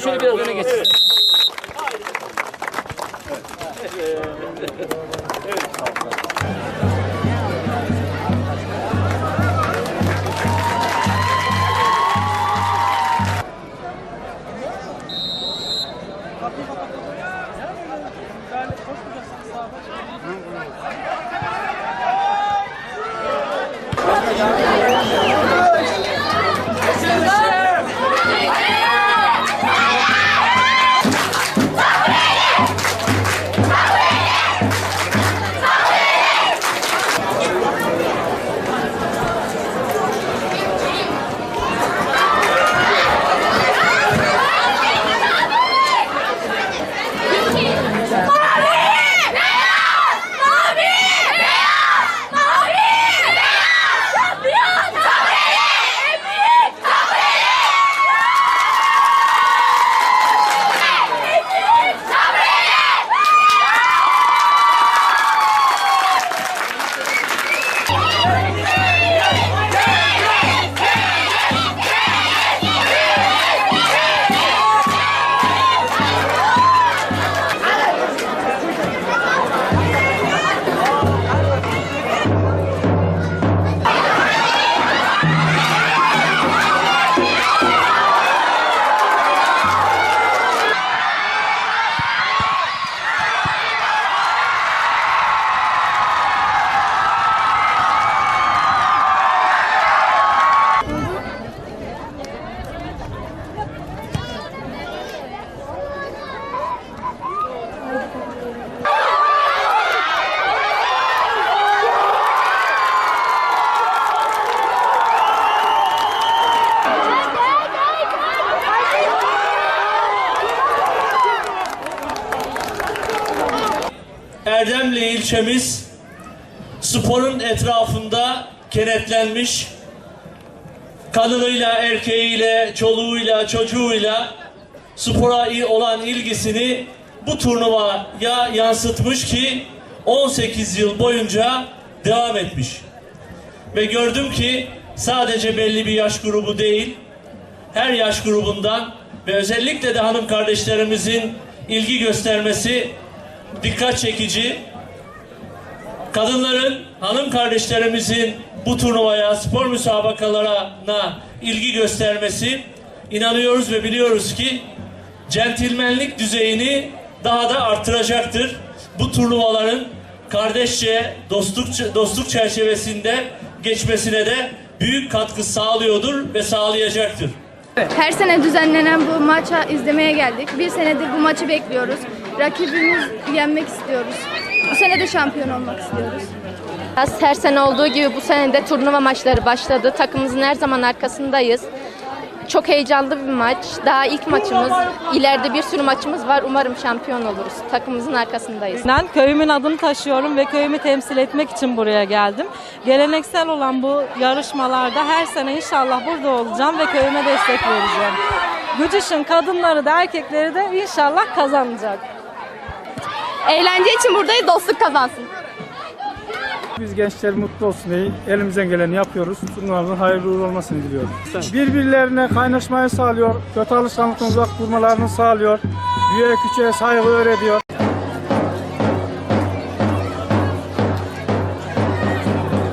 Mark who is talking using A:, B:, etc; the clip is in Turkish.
A: şöyle biraz öne geçsin.
B: Erdemli ilçemiz sporun etrafında kenetlenmiş kadınıyla, erkeğiyle, çoluğuyla, çocuğuyla spora olan ilgisini bu turnuvaya yansıtmış ki 18 yıl boyunca devam etmiş. Ve gördüm ki sadece belli bir yaş grubu değil, her yaş grubundan ve özellikle de hanım kardeşlerimizin ilgi göstermesi dikkat çekici. Kadınların, hanım kardeşlerimizin bu turnuvaya, spor müsabakalarına ilgi göstermesi inanıyoruz ve biliyoruz ki centilmenlik düzeyini daha da artıracaktır. Bu turnuvaların kardeşçe, dostluk, dostluk çerçevesinde geçmesine de büyük katkı sağlıyordur ve sağlayacaktır.
C: Her sene düzenlenen bu maça izlemeye geldik. Bir senedir bu maçı bekliyoruz. Rakibimiz yenmek istiyoruz. Bu sene de şampiyon olmak istiyoruz.
D: Her sene olduğu gibi bu sene de turnuva maçları başladı. Takımımızın her zaman arkasındayız. Çok heyecanlı bir maç. Daha ilk maçımız. İleride bir sürü maçımız var. Umarım şampiyon oluruz. Takımımızın arkasındayız.
E: Ben köyümün adını taşıyorum ve köyümü temsil etmek için buraya geldim. Geleneksel olan bu yarışmalarda her sene inşallah burada olacağım ve köyüme destek vereceğim. Gücüş'ün kadınları da erkekleri de inşallah kazanacak.
D: Eğlence için buradayız. Dostluk kazansın.
F: Biz gençler mutlu olsun diye elimizden geleni yapıyoruz. Turnuvamızın hayırlı uğurlu olmasını diliyorum. Birbirlerine kaynaşmayı sağlıyor, kötü alışkanlıktan uzak durmalarını sağlıyor, büyüğe küçüğe saygı öğretiyor.